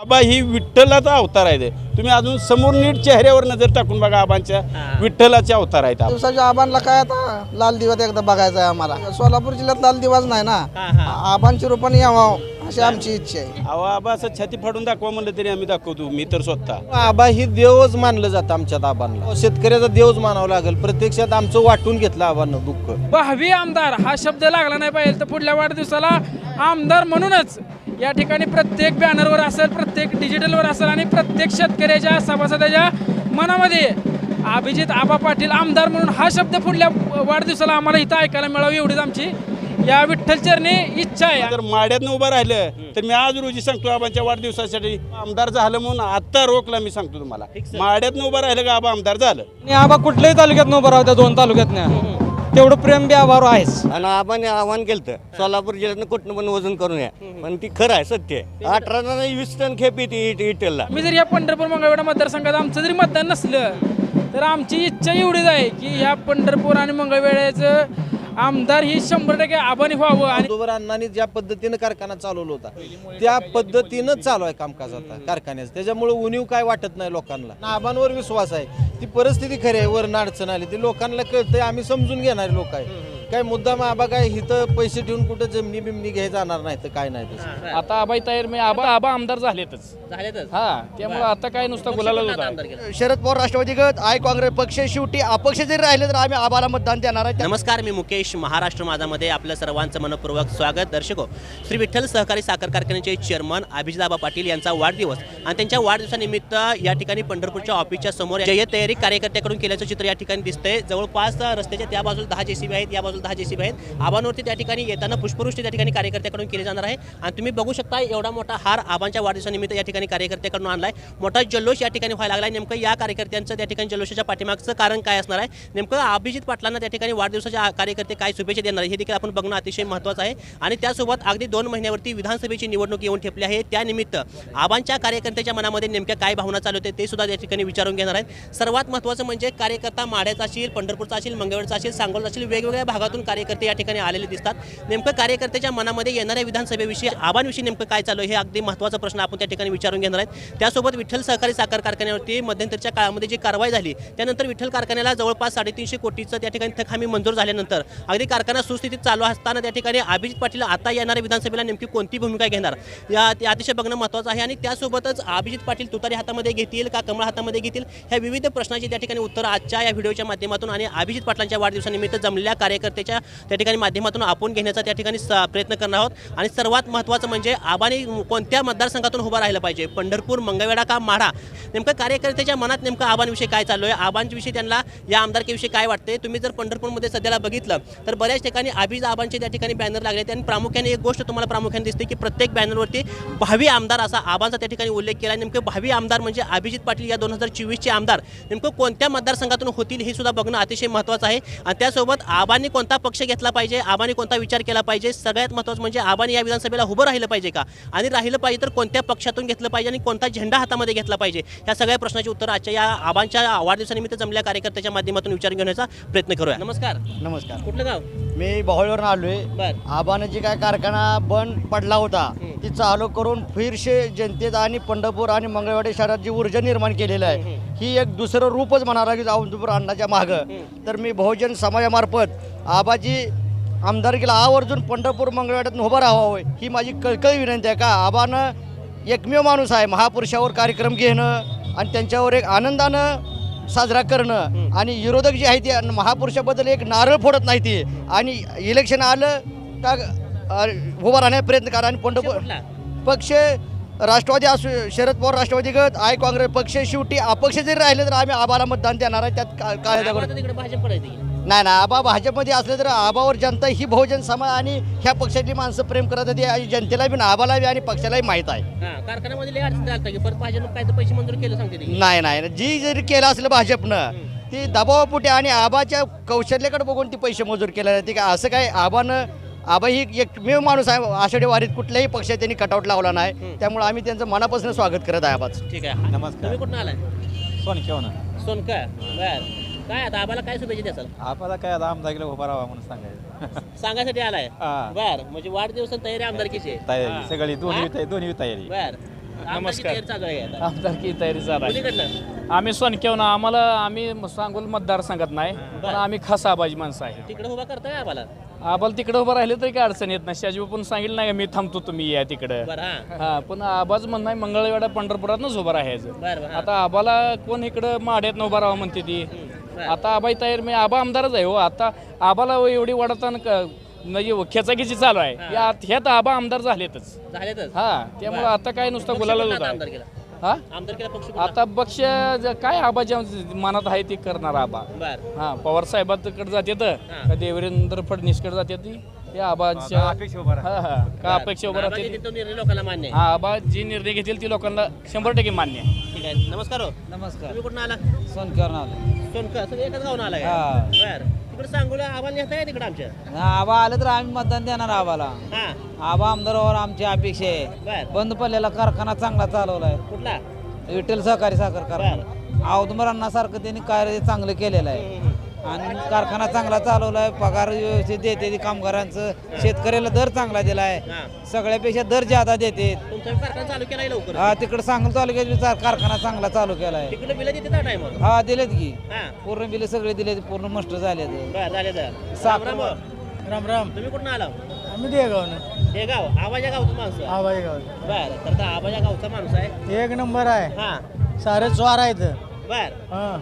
आबा ही विठ्ठलाचा अवतार आहे ते. तुम्ही अजून समोर नीट चेहऱ्यावर नजर टाकून बघा आबांच्या विठ्ठलाचे अवतार आहेत आबा. दिवसाच्या आबांना काय आता? लाल दिवा एकदा बघायचा आहे आम्हाला. सोलापूर जिल्ह्यात लाल दिवाच नाही ना? आबांच्या रूपाने यावं अशी आमची इच्छा आहे. अहो आबा असं छाती फाडून दाखवा म्हणलं तरी आम्ही दाखवतो. मी तर स्वतः. आबा ही देवच मानलं जातं आमच्यात आबांना. शेतकऱ्याचा देवच मानावं लागेल. प्रत्यक्षात आमचं वाटून घेतलं आबांना दुःख. भावी आमदार हा शब्द लागला नाही पाहिजे तर पुढल्या वाढदिवसाला आमदार म्हणूनच या ठिकाणी प्रत्येक बॅनरवर असेल प्रत्येक डिजिटलवर असेल आणि प्रत्येक शेतकऱ्याच्या सभासदाच्या मनामध्ये अभिजित आबा पाटील आमदार म्हणून हा शब्द पुढल्या वाढदिवसाला आम्हाला इथं ऐकायला मिळावी एवढीच आमची या विठ्ठल चरणी इच्छा आहे. जर माड्यातनं उभं राहिलं तर मी आज रोजी सांगतो आबांच्या वाढदिवसासाठी आमदार झालं म्हणून आत्ता रोखला मी सांगतो तुम्हाला. माड्यातनं उभं राहिलं का आबा आमदार झालं. आणि आबा कुठल्याही तालुक्यात उभं राहत्या दोन तालुक्यात तेवढं प्रेम बी आभार आहेच. आणि आपण आव्हान केलं तर सोलापूर जिल्ह्यातनं कुठनं पण वजन करून या पण ती खरं आहे सत्य आहे. अठरा टन वीस टन खेप येते इट- इटेलला. मी जर या पंढरपूर मंगळवेढा मतदारसंघात आमचं जरी मतदान नसलं तर आमची इच्छा एवढीच आहे की ह्या पंढरपूर आणि मंगळवेढ्याचं आमदार ही शंभर टक्के आबानी व्हावं आणि दोबर अण्णांनी ज्या पद्धतीनं कारखाना चालवला होता त्या पद्धतीनं चालू आहे कामकाज आता कारखान्याचं. त्याच्यामुळे उणीव काय वाटत नाही लोकांना. आबांवर विश्वास आहे. ती परिस्थिती खरी आहे. वरण अडचण आली ती लोकांना कळतंय. आम्ही समजून घेणारे लोक आहे. काय मुद्दाम आबा काय इथं पैसे ठेवून कुठं जमिनी बिमनी घ्यायला जाणार नाही तर काय नाही तसं. आता आबाई तयार मी आबा आबा आमदार झालेतच. हा त्यामुळे आता काय नुसतं गुलाला होता शरद पवार राष्ट्रवादी गट आय काँग्रेस पक्ष शेवटी अपक्ष जरी राहिले तर आम्ही आम्हाला मतदान देणार आहे. नमस्कार मी मुकेश महाराष्ट्र माझामध्ये आपलं सर्वांचं मनपूर्वक स्वागत. दर्शको श्री विठ्ठल सहकारी साखर कारखान्याचे चेअरमन अभिजिताबा पाटील यांचा वाढदिवस आणि त्यांच्या वाढदिवसानिमित्त या ठिकाणी पंढरपूरच्या ऑफिसच्या समोर जय तयारी कार्यकर्त्याकडून केल्याचं चित्र या ठिकाणी दिसतंय. जवळपास रस्त्याच्या त्या बाजूला दहा जेसीबी आहेत या बाजूला दहा जेसीबी आहेत. आबांवरती त्या ठिकाणी येताना पुष्पवृष्टी त्या ठिकाणी कार्यकर्त्याकडून केली जाणार आहे. आणि तुम्ही बघू शकता एवढा मोठा हार आबांच्या वाढदिवसानिमित्त या ठिकाणी कार्यकर्त्याकडून आणलाय. मोठा जल्लोष या ठिकाणी व्हायला लागलाय. नेमकं या कार्यकर्त्यांचं त्या ठिकाणी जल्लोषाच्या पाठीमागचं कारण काय असणार आहे? नेमकं अभिजित पाटलांना त्या ठिकाणी वाढदिवसाचे कार्यकर्ते काय शुभेच्छा देणार आहे हे देखील आपण बघणं अतिशय महत्त्वाचं आहे. आणि त्यासोबत अगदी दोन महिन्यावरती विधानसभेची निवडणूक येऊन ठेपली आहे. त्यानिमित्त आबांच्या कार्यकर्त्याच्या मनामध्ये नेमक्या काय भावना चालू होते ते सुद्धा या ठिकाणी विचारून घेणार आहेत. सर्वात महत्त्वाचं म्हणजे कार्यकर्ता माढ्याचा असेल पंढरपूरचा असेल मंगळवेरचा असेल सांगोलचा असेल वेगवेगळ्या भागात भागातून कार्यकर्ते या ठिकाणी आलेले दिसतात. नेमकं कार्यकर्त्याच्या मनामध्ये येणाऱ्या विधानसभेविषयी आव्हानविषयी नेमकं काय चालू आहे हे अगदी महत्त्वाचा प्रश्न आपण त्या ठिकाणी विचारून घेणार आहेत. त्यासोबत विठ्ठल सहकारी साखर कारखान्यावरती मध्यंतरच्या काळामध्ये जी कारवाई झाली त्यानंतर विठ्ठल कारखान्याला जवळपास साडेतीनशे कोटीचं त्या ठिकाणी थक हमी मंजूर झाल्यानंतर अगदी कारखाना सुस्थितीत चालू असताना त्या ठिकाणी अभिजित पाटील आता येणाऱ्या विधानसभेला नेमकी कोणती भूमिका घेणार? या ते अतिशय बघणं महत्त्वाचं आहे आणि त्यासोबतच अभिजित पाटील तुतारी हातामध्ये घेतील का कमळ हातामध्ये घेतील ह्या विविध प्रश्नाची त्या ठिकाणी उत्तर आजच्या या व्हिडिओच्या माध्यमातून आणि अभिजित पाटलांच्या वाढदिवसानिमित्त जमलेल्या त्याच्या त्या ठिकाणी माध्यमातून आपण घेण्याचा त्या ठिकाणी स- प्रयत्न करणार आहोत. आणि सर्वात महत्त्वाचं म्हणजे आबाने कोणत्या मतदारसंघातून उभं राहिलं पाहिजे? पंढरपूर मंगळवेढा का माढा नेमकं कार्यकर्त्याच्या मनात नेमकं आबांविषयी काय चालू आहे? आबांविषयी त्यांना या आमदारकीविषयी काय वाटते तुम्ही जर पंढरपूरमध्ये सध्याला बघितलं तर बऱ्याच ठिकाणी अभिज आबांचे त्या ठिकाणी बॅनर लागले आणि प्रामुख्याने एक गोष्ट तुम्हाला प्रामुख्याने दिसते की प्रत्येक बॅनरवरती भावी आमदार असा आबांचा त्या ठिकाणी उल्लेख केला नेमकं भावी आमदार म्हणजे अभिजित पाटील या दोन हजार चोवीसचे आमदार. नेमकं कोणत्या मतदारसंघातून होतील हे सुद्धा बघणं अतिशय महत्त्वाचं आहे. आणि त्यासोबत आबांनी कोणत्या कोणता पक्ष घेतला पाहिजे? आबांनी कोणता विचार केला पाहिजे? सगळ्यात महत्त्वाचं म्हणजे आबांनी या विधानसभेला उभं राहिलं पाहिजे का? आणि राहिलं पाहिजे तर कोणत्या पक्षातून घेतलं पाहिजे आणि कोणता झेंडा हातामध्ये घेतला पाहिजे? ह्या सगळ्या प्रश्नाची उत्तर आजच्या या आबांच्या वाढदिवसानिमित्त जमल्या कार्यकर्त्याच्या माध्यमातून विचार घेण्याचा प्रयत्न करूया. नमस्कार. नमस्कार. कुठलं गाव? मी बहोळवरून आलोय. बर. आबाने जी काय कारखाना बंद पडला होता ती चालू करून फिरशे जनतेत आणि पंढरपूर आणि मंगळवाडी शहरात जी ऊर्जा निर्माण केलेली आहे. ही एक दुसरं रूपच म्हणावं लागेल औदुपूर अण्णाच्या मागं. तर मी बहुजन समाजामार्फत आबाजी आमदारकीला आवर्जून पंढरपूर मंगळवाड्यातून उभं राहावं ही माझी कळकळी विनंती आहे का? आबानं एकमेव माणूस आहे महापुरुषावर कार्यक्रम घेणं आणि त्यांच्यावर एक आनंदानं साजरा करणं. आणि विरोधक जे आहे ते महापुरुषाबद्दल एक नारळ फोडत नाही ते. आणि इलेक्शन आलं का अ, उभं राहण्याचा प्रयत्न करा आणि पंढरपूर? पक्ष राष्ट्रवादी असू शरद पवार राष्ट्रवादी गट आय काँग्रेस पक्ष शेवटी अपक्ष जरी राहिले तर आम्ही आबाला मतदान देणार आहे त्यात का- काय तिकडे ती. नाही ना आबा भाजपमध्ये असले तर आबावर जनता ही बहुजन समाज आणि ह्या पक्षातली माणसं प्रेम करत होती आणि जनतेला बी आबाला बी आणि पक्षालाही माहीत आहे हा कारखान्यामध्ये लय अडचण झाली की परत भाजप काय तर पैसे मंजूर केलं सांगते ती. नाही नाही जी जरी केलं असलं भाजपनं ती दबावापोटी आणि आबाच्या कौशल्याकडे बघून ती पैसे मंजूर केले जाते का असं काय आबानं आबा ही एकमेव माणूस आहे आषाढी वारीत कुठल्याही पक्षात त्यांनी कटआउट लावला नाही. त्यामुळे आम्ही त्यांचं मनापासून स्वागत करत आहे आबाच. ठीक आहे. नमस्कार. तुम्ही कुठून आलाय? सोन केव्हा सोनका बर. काय आता आम्हाला काय शुभेच्छा द्याल आपल्याला काय आता आमदारकीला उभा राहावा म्हणून सांगायचं. सांगायसाठी आलाय? हा. बर. म्हणजे वाढदिवस तयारी आमदारकीची आहे. तयारी. हा. सगळी दोन्ही? तयारी दोन्ही तयारी. बर. आहे आता. आमदारकी तयारी चालू आहे. आम्ही सोनकेवना आम्हाला आम्ही सांगोल मतदार सांगत नाही पण आम्ही खास आबाजी माणसं आहे. तिकडे उभा करताय आम्हाला आबाला तिकडं उभं राहिले तरी काय अडचण येत नाही. शाजीबा पण सांगितलं नाही का मी थांबतो तुम्ही या तिकडं. बरं हा. हा पण आबाज म्हणणं आहे मंगळवेढा पंढरपुरातच उभं राहायचं. बरं बरं हा. आता आबाला कोण इकडं माड्यात उभं राहावं म्हणते ती. बरं. आता आबाई तयार मी आबा आमदारच आहे हो. आता आबाला एवढी वाढताना क- म्हणजे खेचाखिची चालू आहे. या ह्यात आबा आमदार झालेतच. झालेतच. हा त्यामुळे आता काय नुसतं होता आमदार केला. हा? पक्ष कुठला? आता पक्ष ज- काय आबाच्या मनात आहे ते करणार आबा. बर. हा पवार साहेबांकडे जाते तर. हा. का देवेंद्र फडणवीसकडे जाते ती. ते आबाच्या हा हा का अपेक्षा उभं आबाजी राहते निर्णय लोकांना मान्य आहे. हा आबा जी निर्णय घेतील ती लोकांना शंभर टक्के मान्य आहे. ठीक आहे. नमस्कार हो. नमस्कार. तुम्ही कुठून आला सोनकर आलो. सोनका सगळे एकाच गावून आला हा. बर. तिकडे सांगूला आम्हाला नेता आहे तिकडे आमच्या? आबा आलं तर आम्ही मतदान देणार आबाला. हा. आबा आमदारावर आमची अपेक्षा आहे. बर. बंद पडलेला कारखाना चांगला चालवलाय. कुठला? विठ्ठल सहकारी साखर कारखाना. औदमरांनासारखं त्यांनी कार्य चांगलं केलेलं आहे. आणि कारखाना चांगला चालवलाय पगार व्यवस्थित देते कामगारांचं. शेतकऱ्याला दर चांगला दिलाय. हा. सगळ्यापेक्षा दर ज्यादा देते. तुमचा कारखाना चालू केलाय लवकर. हा तिकडे सांगल तालुक्यात कारखाना चांगला चालू केलाय. तिकडे बिलं देते त्या टायमावर हा दिलेत की. हा. पूर्ण बिले सगळे दिले पूर्ण मस्त झाले राम राम. राम राम. तुम्ही कुठून आला? आम्ही दे गावनं हे गाव आबाच्या गावचं माणूस आहे. आबाई गाव बर तर आबाच्या गावचा माणूस आहे. एक नंबर आहे. हा. सारे स्वार आहेत. बर. हां.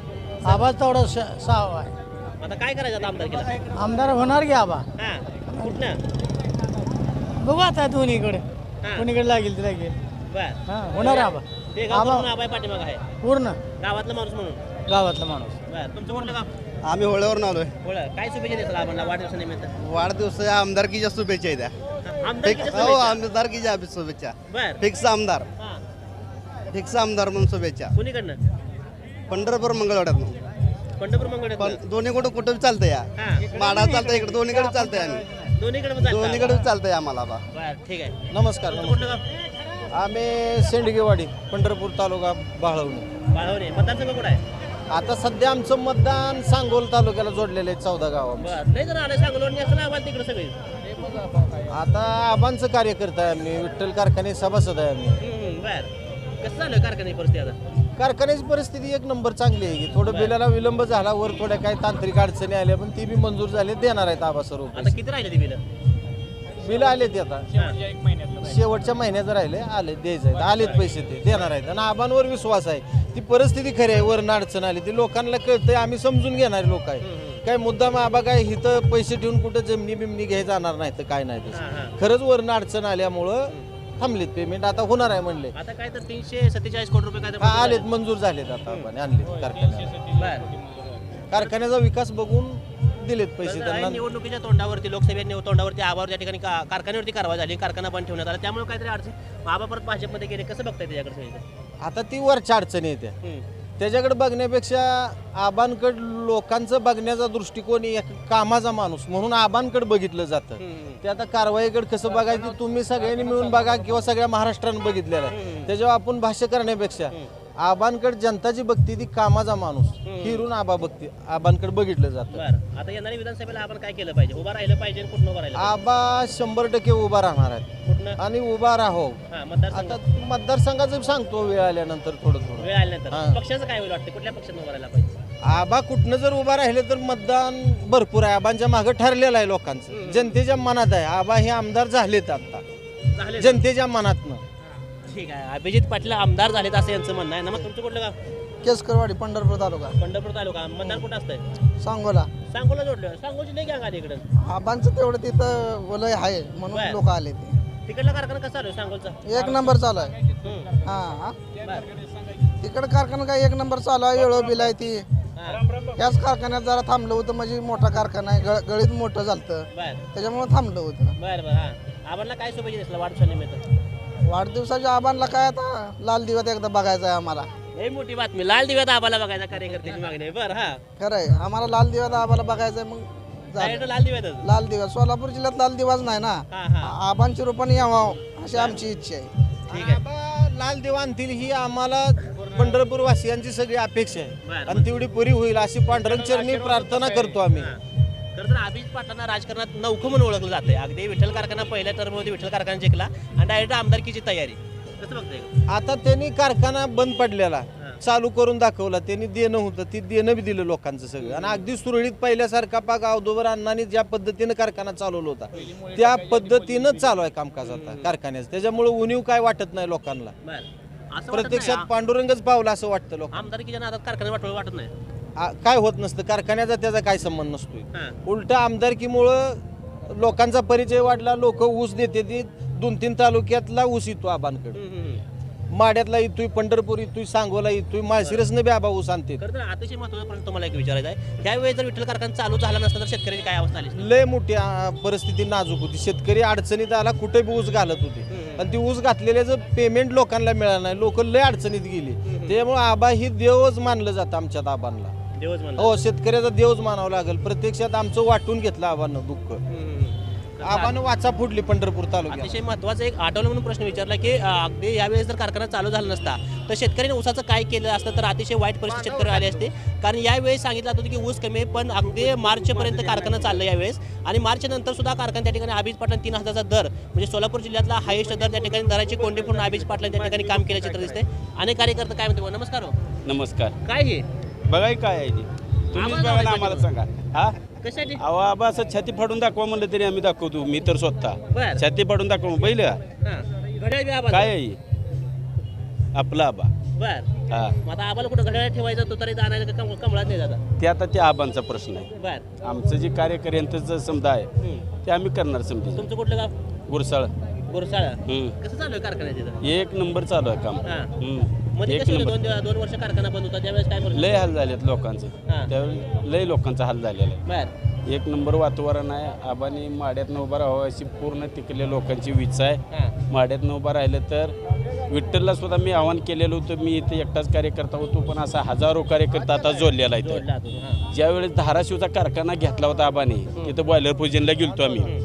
आवाज तेवढा साव आहे. आता काय करायचं आता आमदार केला? आमदार होणार की आबा? हा. कुठनं? बघू आता दोन्हीकडे. हा. कोणीकडे लागेल ते लागेल. बर. हां होणार आबा. ते गाव आबा- म्हणून आबाई पाठीमाग आहे. पूर्ण. गावातला माणूस म्हणून. गावातला माणूस. बर. तुमचं कुठलं गाव? आम्ही होळ्यावरून आलोय. बोळ काय शुभेच्छा देतात आम्हाला वाढदिवसानिमित्त वाढदिवसाच्या आमदारकीच्या शुभेच्छा द्या आमदार हो आमदारकीच्या शुभेच्छा. बर. फिक्स आमदार. हा. फिक्स आमदार म्हणून शुभेच्छा. कुणीकडनं? पंढरपूर मंगळवाड्यात पंढरपूर मंगळ पण दोन्ही कुठं कुठं चालतंय या? हा. माडा चालतंय इकडे दोन्हीकडे चालतंय आम्ही. दोन्हीकडे पण चालतं. दोन्हीकडे चालतंय आम्हाला बा. बर ठीक आहे. नमस्कार तुमचं कुठलं गाव? आम्ही सेंडगेवाडी पंढरपूर तालुका बाळवणी. बाळवणे मतदारसंघ कुठं आहे? आता सध्या आमचं मतदान सांगोल तालुक्याला जोडलेलं आहे चौदा गाव बर लय जर आलं सांगलो असं आम्हाला तिकडे सगळे. आता आबांचं कार्य करताय आम्ही. विठ्ठल कारखाने सभासद आहे आम्ही. बर. कसं झालं कारखान्याची परिस्थिती आता? कारखान्याची परिस्थिती एक नंबर चांगली आहे की थोडं बिलाला विलंब झाला वर थोड्या काही तांत्रिक अडचणी आल्या पण ती बी मंजूर झाली देणार आहेत आबा सर्व आता किती राहिले ती बिलं? बिल आले ते आता. शेवटच्या महिन्यात राहिले आले द्यायचे आहेत आलेत पैसे ते देणार आहेत. आणि आबांवर विश्वास आहे. ती परिस्थिती खरी आहे वर अडचण आली ती लोकांना कळतंय आम्ही समजून घेणारे लोक आहे. काय मुद्दाम आबा काय इथं पैसे ठेवून कुठं जमिनी बिमनी घ्याय जाणार नाही तर काय नाही तसं. खरंच वरनं अडचण आल्यामुळं थांबलेत पेमेंट आता होणार आहे म्हणले. आता काय तर तीनशे सत्तेचाळीस कोटी रुपये काय तर हा मंजूर आलेत. मंजूर झालेत आता आपण आणलेत कारखान्याचा विकास बघून दिलेत पैसे त्यांना. निवडणुकीच्या तोंडावरती लोकसभेच्या तोंडावरती आबावर त्या ठिकाणी का- कारखान्यावरती कारवाई झाली कारखाना बंद ठेवण्यात आला. त्यामुळे काहीतरी अडचण आबा परत भाजपमध्ये गेले. कसं बघताय त्याच्याकडे सगळीकडे? आता ती वरच्या अडचणी येत्या हम्म. त्याच्याकडे बघण्यापेक्षा आबांकडे लोकांचं बघण्याचा दृष्टिकोन एक कामाचा माणूस म्हणून आबांकडे बघितलं जातं. ते आता कारवाईकडे कसं बघायचं तुम्ही सगळ्यांनी मिळून बघा किंवा सगळ्या महाराष्ट्रानं बघितलेलं आहे. त्याच्यावर आपण भाष्य करण्यापेक्षा आबांकडे जनता जी बघते ती कामाचा माणूस. हिरून आबा बघते आबांकडे बघितलं जातं. बर. आता येणाऱ्या विधानसभेला आपण काय केलं पाहिजे? उभा राहिलं पाहिजे कुठं उभं राहिलं? आबा शंभर टक्के उभा राहणार आहेत. कुठनं? आणि उभा राहो. हा आता मतदारसंघाचं सांगतो वेळ आल्यानंतर थोडं थोडं. वेळ आल्यानंतर. हा. पक्षाचं काय होईल वाटतं? कुठल्या पक्षात उभं राहायला पाहिजे? आबा कुठनं जर उभा राहिले तर मतदान भरपूर आहे. आबांच्या मागं ठरलेलं आहे लोकांचं. जनतेच्या मनात आहे. आबा हे आमदार झालेत आता. झाले जनतेच्या मनातनं. ठीक आहे. अभिजित पाटील आमदार झालेत असं यांचं म्हणणं आहे. ना मग तुमचं कुठलं गाव? केसकरवाडी पंढरपूर तालुका. पंढरपूर तालुका. मतदार कुठं असतंय? सांगोला. सांगोला जोडलं. सांगोची लई गँग आली इकडं. आबांचं तेवढं तिथं वलय आहे म्हणून बर. लोक आले ते. तिकडला कारखाना कसा चालू आहे सांगोलचा? एक नंबर चालू आहे. हम्म. हा तिकडं कारखाना काय एक नंबर चालू आहे वेळो बिल आहे ती. हा. याच कारखान्यात जरा थांबलं होतं म्हणजे मोठा कारखाना आहे गळ- गळीत मोठं झालं बर. त्याच्यामुळे थांबलं होतं. बर बर हा. आम्हाला काय शुभेच्छा दिसला वाढदिवसानिमित्त? वाढदिवसाच्या आबांना काय आता? लाल दिवात एकदा बघायचा आहे आम्हाला. लई मोठी बातमी. लाल दिव्यात आम्हाला बघायचा कार्यकर्त्याची मागणी आहे. बरं हा. खरं आहे आम्हाला लाल दिवात आबाला बघायचं आहे मग. लाल दिव्यातच लाल दिवा सोलापूर जिल्ह्यात लाल दिवाच नाही ना? हा हा. आबांची रूपाने यावं अशी आमची इच्छा आहे. ठीक आहे. आबा लाल देव आणतील ही आम्हाला पंढरपूर वासियांची सगळी अपेक्षा आहे. बरं. आणि तेवढी पुरी होईल अशी पांढरंग चरणी प्रार्थना करतो आम्ही. हा. तर अभिजित पाटलांना राजकारणात नौखं म्हणून ओळखलं जाते अगदी विठ्ठल कारखाना पहिल्या टर्ममध्ये विठ्ठल कारखाना जिंकला आणि डायरेक्ट आमदारकीची तयारी. कसं बघताय आता त्यांनी कारखाना बंद पडलेला चालू करून दाखवला त्यांनी देणं होतं ती देणं बी दिलं लोकांचं सगळं. आणि अगदी सुरळीत पहिल्यासारखा पाक अवधूवर अण्णांनी ज्या पद्धतीनं कारखाना चालवला होता त्या पद्धतीनं चालू आहे कामकाज आता कारखान्याचं. त्याच्यामुळे उणीव काय वाटत नाही लोकांना. प्रत्यक्षात पांडुरंगच पावला असं वाटतं लोक आमदारकीच्या नादात कारखाना वाटवलं वाटत नाही. काय होत नसतं कारखान्याचा त्याचा काय संबंध नसतोय. उलट आमदारकीमुळं लोकांचा परिचय वाढला लोक ऊस देते ती दोन तीन तालुक्यातला ऊस येतो आबांकडे. हम्म, हम्म, हम्म. माड्यातला येतोय पंढरपूर येतोय सांगोला येतोय माळशिरसनं बी आबा ऊस आणते खरं तर अतिशय महत्त्वाचा प्रश्न तुम्हाला एक विचारायचा आहे. त्यावेळी जर विठ्ठल कारखाना चालू झाला नसता तर शेतकऱ्याची काय अवस्था आली? असती? लय मोठी आ, परिस्थिती नाजूक होती. शेतकरी अडचणीत आला कुठे बी ऊस घालत होते. आणि ती ऊस घातलेल्याचं पेमेंट लोकांना मिळालं नाही लोक लय अडचणीत गेली. त्यामुळे आबा ही देवच मानलं जातं आमच्यात आबांना. देवच म्हणला. हो शेतकऱ्याचा देवच मानावं लागेल. प्रत्यक्षात आमचं वाटून घेतलं आबानं दुःख. आबानं वाचा फुडली पंढरपूर तालुक्यात अतिशय महत्त्वाचा एक आठवलं म्हणून प्रश्न विचारला की अं, अगदी यावेळेस जर कारखाना चालू झाला नसता तर शेतकऱ्याने ऊसाचं काय केलं असतं तर अतिशय वाईट परिस्थिती शेतकरी आले असते. कारण यावेळेस सांगितलं होतं की ऊस कमी आहे पण अगदी मार्चपर्यंत कारखाना चाललं यावेळेस. आणि मार्च नंतर सुद्धा कारखाना त्या ठिकाणी अभिज पाटला तीन हजारचा दर म्हणजे सोलापूर जिल्ह्यातला हायेस्ट दर त्या ठिकाणी दराची कोंडी पूर्ण अभिज पाटला त्या ठिकाणी काम केलं चित्र दिसते अनेक कार्यकर्ते काय म्हणते बुवा, नमस्कार हो. नमस्कार. काय हे? बघाय काय आहे ते. तुम्हीच बघा ना आम्हाला. सांगा. हा? कशासाठी अहो आबा असं छाती फाडून दाखवा म्हणलं तरी आम्ही दाखवतो. मी तर स्वतः. बर. छाती फाडून दाखवा बैल हां. घड्याळ बी आबाचं. काय आहे आपला आबा. बर. हा. मग आता आबाला कुठं घड्याळ ठेवायचं तो तरी आणायला का? कम- कमळात नाही जाता. ते आता त्या आबांचा प्रश्न आहे. बर. आमचं जे कार्यकर्त्यांचं समजा आहे हम्म. ते आम्ही करणार समजा. तुमचं कुठलं गाव? गुरसाळ. गुरसाळा. हम्म. कसं चालू आहे कारखान्यात तिथं एक नंबर चालू आहे काम. हा. हम्म. मध्ये एक कसे होते नंबर दोन दिवस- दोन वर्ष कारखाना बंद होता त्यावेळेस काय परिस्थिती? लय हाल झालेत लोकांचं हा. त्यावेळी लय लोकांचा हाल झालेला आहे एक नंबर वातावरण आहे आबानी माड्यातनं उभं राहावं अशी पूर्ण तिकडल्या लोकांची इच्छा आहे हा. माड्यातनं उभं राहिलं तर विठ्ठलला सुद्धा मी आवाहन केलेलं होतं मी इथे एकटाच कार्यकर्ता होतो पण असा हजारो कार्यकर्ता आता जोडलेला आहे इथं. हा. ज्यावेळेस धाराशिवचा कारखाना घेतला होता आबाने तिथं बॉयलर पूजनला गेलतो आम्ही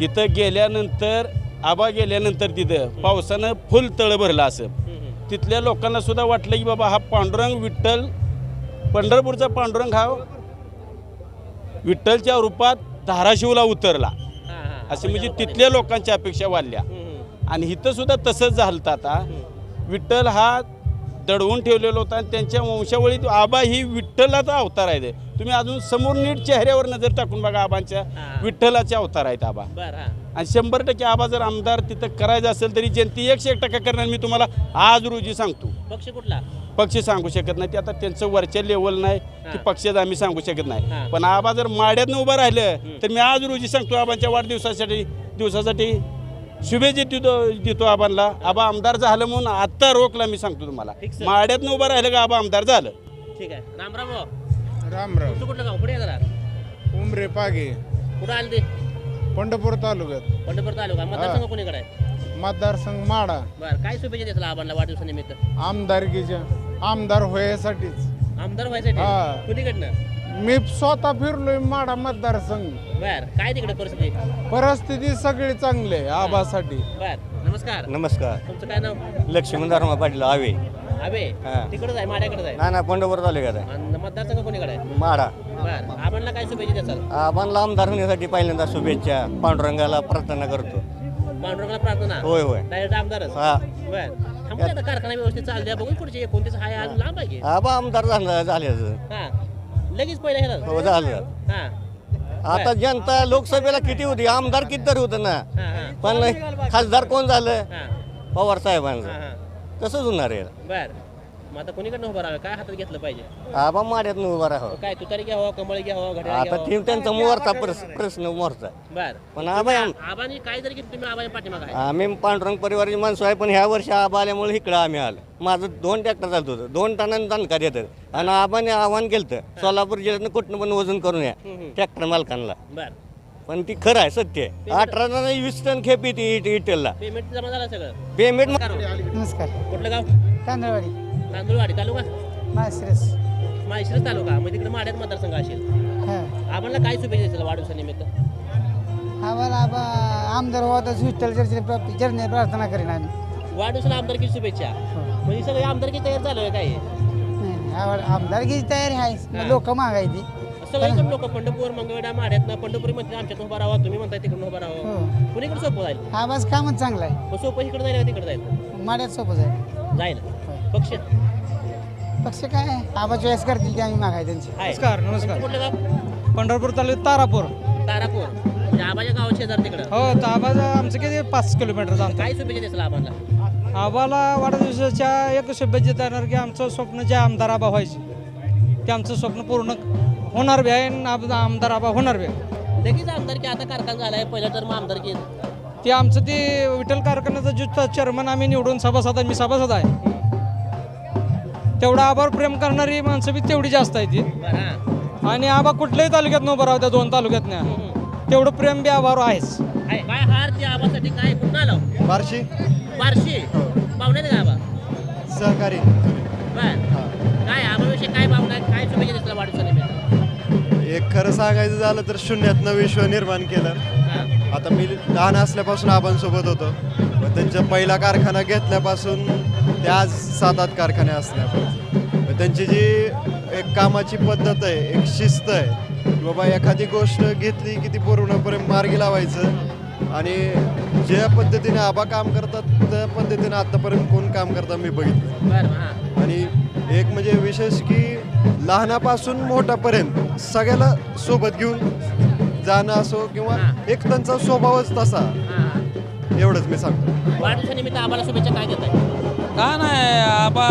तिथं गेल्यानंतर आबा गेल्यानंतर तिथं पावसानं फुल तळ भरलं असं. तिथल्या लोकांना सुद्धा वाटलं की बाबा हा पांडुरंग विठ्ठल पंढरपूरचा पांडुरंग हा विठ्ठलच्या रूपात धाराशिवला उतरला. हा, हा. असे म्हणजे तिथल्या लोकांच्या अपेक्षा वाढल्या. आणि इथं सुद्धा तसंच झालं आता. विठ्ठल हा दडवून ठेवलेला होता आणि त्यांच्या वंशावळीत आबा ही विठ्ठलाचा अवतार आहे. तुम्ही अजून समोर नीट चेहऱ्यावर नजर टाकून बघा आबांच्या. विठ्ठलाचे अवतार आहेत आबा. हा. आणि शंभर टक्के आबा जर आमदार तिथं करायचं असेल तरी जनती एकशे एक टक्का करणार मी तुम्हाला आज रोजी सांगतो. पक्ष कुठला? पक्ष सांगू शकत नाही. ते आता त्यांचं वरच्या लेवल नाही. की पक्षात आम्ही सांगू शकत. नाही. पण आबा जर माड्यातनं उभं राहिलं तर मी आज रोजी सांगतो आबांच्या वाढदिवसासाठी दिवसासाठी शुभेच्छा देतो देतो आबांना. आबा आमदार झालं म्हणून आत्ता रोखला मी सांगतो तुम्हाला. ठीक सर. माड्यातनं उभं राहिलं का आबा आमदार झालं? ठीक आहे. रामराम भाऊ. राम राम तुमचं कुठलं गाव? पुढे जरा? उमरे पागे. कुठं आलं ते? पंढरपूर तालुक्यात. पंढरपूर तालुका. मतदारसंघ कोणीकडे आहे? मतदारसंघ माडा. बर. काय शुभेच्छा देतात आबांना वाढदिवसानिमित्त? आमदारकीच्या आमदार होण्यासाठीच आमदार व्हायसाठी? हा. कुणीकडनं मी स्वतः फिरलोय माडा मतदारसंघ. बर काय तिकडे परिस्थिती? परिस्थिती सगळी चांगली आहे आबासाठी. बर नमस्कार. नमस्कार. तुमचं काय नाव? लक्ष्मण धर्मा पाटील आवे. अबे हा. तिकडच आहे माझ्याकडेच आहे? ना ना पंढरपूर तालुक्यात आहे. आणि मतदारसंघ कोणीकडे आहे? माडा. बर आबांना काय शुभेच्छा देतात आबांना आमदार होण्यासाठी पहिल्यांदा शुभेच्छा. पांडुरंगाला प्रार्थना करतो. पांडुरंगाला प्रार्थना? होय होय. डायरेक्ट आमदारच? हा. बर. आता कारखाना व्यवस्थित चालू द्या बघू पुढचे एकोणतीस हाय आज लांब आहे की. आबा आमदार झालं झाल्याचं हा. लगेच पहिल्या ह्याला हो झालं. हा. आता जनता लोकसभेला किती होती? आमदार किती तरी होतं ना. हा हा. पण खासदार कोण झालं? हा. पवार साहेबांचं. हा. तसंच होणार आहे. बर. मग आता कोणीकडनं उभं राहावं? काय हातात घेतलं पाहिजे? आबा माड्यात उभा राहावं. काय तुतारी घ्यावं कमळ घ्यावं घड्याळ आता घ्यावं? ती त्यांचा मोरचा प्रश्न प्रश्न मोरचा. बर. पण आबा आबानी काय जरी केलं तुम्ही आबाने पाठीमाग आहे. आम्ही पांडुरंग परिवाराची माणसं आहे पण ह्या वर्षी आबा आल्यामुळे इकडं आम्ही आलो. माझं दोन ट्रॅक्टर चालत होतं. दोन टनांनी दणकार येतं आणि आबाने आव्हान केलं होतं सोलापूर जिल्ह्यातनं कुठनं पण वजन करून या ट्रॅक्टर मालकांना. बर. पण ती खरं आहे सत्य आहे. अठरा टन वीस टन खेप येते इट इटेलला. पेमेंट जमा झालं सगळं? पेमेंट नमस्कार. कुठलं गाव? तांदळवाडी. तांदूळवाडी तालुका? माळशिरस. माहेश्वरच तालुका. मग तिकडे माड्यात मतदारसंघ असेल. हां. आबांना काय शुभेच्छा देतात वाढदिवसानिमित्त आम्हाला आबा आमदार व्हावं विठ्ठल चर्चेने प्राप्ती चरणे प्रार्थना करीन आम्ही. वाढदिवसाला आमदारकी शुभेच्छा. म्हणजे सगळे आमदारकी तयार झालं काय? आमदारकीची तयारी आहे. लोक मागायची. सगळीकडे लोक पंढरपूर मंगळवेढा माड्यातनं पंढरपुरी मध्ये आमच्यात उभा राहा तुम्ही म्हणताय तिकडून उभा राहा कुणीकडे सोपं जाईल? आवाज कामच चांगला आहे. मग सोपं इकडे जाईल का तिकडे जाईल? माड्यात सोपं आहे जाईल. पक्ष? पक्ष काय? आवाज चॉईस करतील ते आम्ही मागाय त्यांची. नमस्कार नमस्कार. कुठलं गाव पंढरपूर तालुक्यात तारापूर. तारापूर. म्हणजे आबाच्या गावात शेजार तिकडं. हो ताबाज आमचं किती? पाच किलोमीटर जाणतं काय शुभेच्छा दिसला आबाला? आबाला वाढदिवसाच्या एक शुभेच्छा देणार की आमचं स्वप्न जे आमदार आबा व्हायचे ते आमचं स्वप्न पूर्ण होणार बी आहे आणि आब- आमदार आबा होणार बी आहे. लगेच आमदार की आता कारखाना झालाय पहिला तर मग आमदार की. ते आमचं ते विठ्ठल कारखान्याचा जो चेअरमन आम्ही निवडून सभासद आहे मी सभासद आहे. तेवढा आबावर प्रेम करणारी माणसं बी तेवढी जास्त आहे ती बरं हा. आणि आबा कुठल्याही तालुक्यात न उभं राहू त्या दोन तालुक्यात नाही. तेवढं प्रेम बी आबावर आहेच. आहे. काय हार ते आबासाठी काय? कुठं आलो बारशी. बारशे? पाहुण्यात का आबा? सहकारी. बर. काय आबाविषयी काय भावना आहेत? काय शुभेच्छा दिसला वाढदिवसानिमित्त? एक खरं सांगायचं झालं तर शून्यातनं विश्व निर्माण केलं. हा. आता मी लहान असल्यापासून आबांसोबत होतो. मग त्यांचा पहिला कारखाना घेतल्यापासून ते आज सात आठ कारखाने असल्यापासून मग त्यांची जी एक कामाची पद्धत आहे एक शिस्त आहे की बाबा एखादी गोष्ट घेतली की ती पूर्णपणे मार्गी लावायचं आणि ज्या पद्धतीने आबा काम करतात त्या पद्धतीने आतापर्यंत कोण काम करतात मी बघितलं आणि एक म्हणजे विशेष की लहानापासून मोठ्यापर्यंत सगळ्याला सोबत घेऊन जाणं असो किंवा एक त्यांचा स्वभावच तसा. एवढंच मी सांगतो. वाढदिवसानिमित्त आबाला शुभेच्छा काय देत आहे का नाही? आबा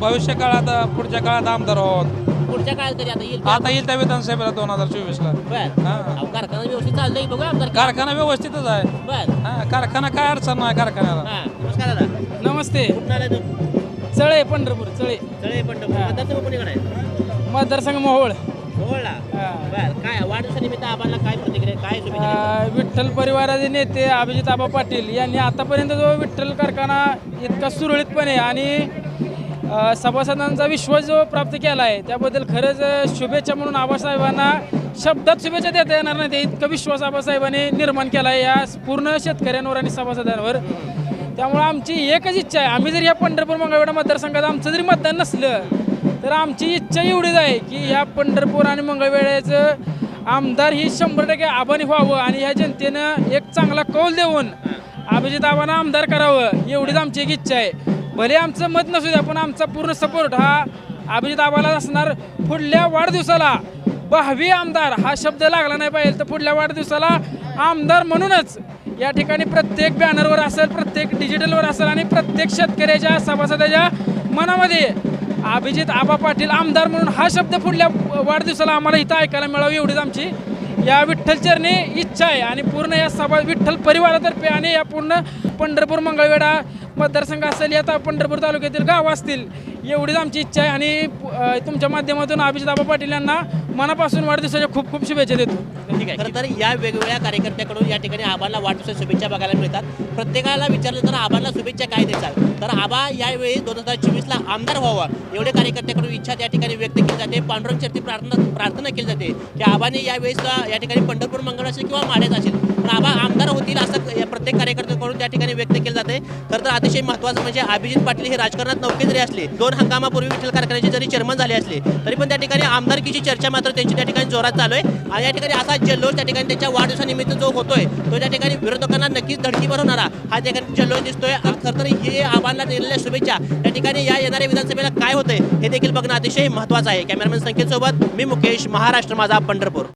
भविष्य काळात पुढच्या काळात आमदार होत पुढच्या काळात तरी आता येईल. आता येईल त्या विधानसभेला दोन हजार चोवीसला. बर. हा. अहो, कारखाना व्यवस्थित चाललंय बघूया आमदार कारखाना व्यवस्थितच आहे. बर. हा, कारखाना काय अडचण नाही कारखान्याला. हा नमस्कार दादा. नमस्ते. कुठून आलाय तू चळे पंढरपूर चळे. चळे पंढरपूर. मतदारसंघ कोणीकडे आहे? मतदारसंघ मोहोळ. हा. बर काय वाढदिवसानिमित्त काय प्रतिक्रिया काय शुभेच्छा अ, विठ्ठल परिवाराचे नेते अभिजित आबा पाटील यांनी आतापर्यंत जो विठ्ठल कारखाना इतका सुरळीतपणे आणि अ, सभासदांचा विश्वास जो प्राप्त केला आहे त्याबद्दल खरंच अ, शुभेच्छा म्हणून आबासाहेबांना शब्दात शुभेच्छा देता येणार नाही. ते इतका विश्वास आबासाहेबांनी निर्माण केला आहे या पूर्ण शेतकऱ्यांवर आणि सभासदांवर. त्यामुळे आमची एकच इच्छा आहे. आम्ही जर या पंढरपूर मंगळवेढा मतदारसंघात आमचं जरी मतदान नसलं तर आमची इच्छा एवढीच आहे की ह्या पंढरपूर आणि मंगळवेळ्याचं आमदार ही शंभर टक्के आभानी व्हावं आणि ह्या जनतेनं एक चांगला कौल देऊन अभिजित आबांना आमदार करावं एवढीच आमची एक इच्छा आहे. भले आमचं मत नसू द्या पण आमचा पूर्ण सपोर्ट हा अभिजित आबाला असणार. पुढल्या वाढदिवसाला भावी आमदार हा शब्द लागला नाही पाहिजे तर पुढल्या वाढदिवसाला आमदार म्हणूनच या ठिकाणी प्रत्येक बॅनरवर असेल प्रत्येक डिजिटलवर असेल आणि प्रत्येक शेतकऱ्याच्या सभासदाच्या मनामध्ये अभिजित आबा पाटील आमदार म्हणून हा शब्द पुढल्या वाढदिवसाला आम्हाला इथं ऐकायला मिळावी एवढीच आमची या विठ्ठल चरणी इच्छा आहे आणि पूर्ण या सभा विठ्ठल परिवारातर्फे आणि या पूर्ण पंढरपूर मंगळवेढा मतदारसंघ असेल या ता- पंढरपूर तालुक्यातील गाव असतील एवढीच आमची इच्छा आहे. आणि तुमच्या माध्यमातून अभिजित आबा पाटील यांना मनापासून वाढदिवसाच्या खूप खूप शुभेच्छा देतो. ठीक आहे खरं तर या वेगवेगळ्या कार्यकर्त्याकडून या ठिकाणी आबांना वाढदिवसाच्या शुभेच्छा बघायला मिळतात. प्रत्येकाला विचारलं तर आबांना शुभेच्छा काय द्यायचा तर आबा यावेळी दोन हजार चोवीसला आमदार व्हावा एवढे कार्यकर्त्याकडून इच्छा त्या ठिकाणी व्यक्त केली जाते. पांडुरंग चरती प्रार्थना प्रार्थना केली जाते की आबाने यावेळेस या ठिकाणी पंढरपूर मंगळ असेल किंवा माड्यात असेल पण आबा आमदार होतील असं प्रत्येक कार्यकर्त्याकडून त्या ठिकाणी व्यक्त केलं जाते. खरं तर अतिशय महत्त्वाचं म्हणजे अभिजित पाटील हे राजकारणात नौके जरी असले दोन हंगामापूर्वी विठ्ठल कारखान्याचे जरी चेअरमन झाले असले तरी पण त्या ठिकाणी आमदारकीची चर्चा मात्र त्यांची त्या ठिकाणी जोरात चालू आहे. आणि या ठिकाणी असा जल्लोष त्या ठिकाणी त्यांच्या वाढदिवसानिमित्त जो होतोय तो त्या ठिकाणी विरोधकांना नक्कीच धडकी बनवणारा हा त्या ठिकाणी जल्लोष दिसतोय. आणि खरं तर हे आव्हानाला दिलेल्या शुभेच्छा. त्या ठिकाणी या येणाऱ्या विधानसभेला काय होतंय हे देखील बघणं अतिशय महत्त्वाचं आहे. कॅमेरामॅन संख्येसोबत मी मुकेश महाराष्ट्र माझा पंढरपूर.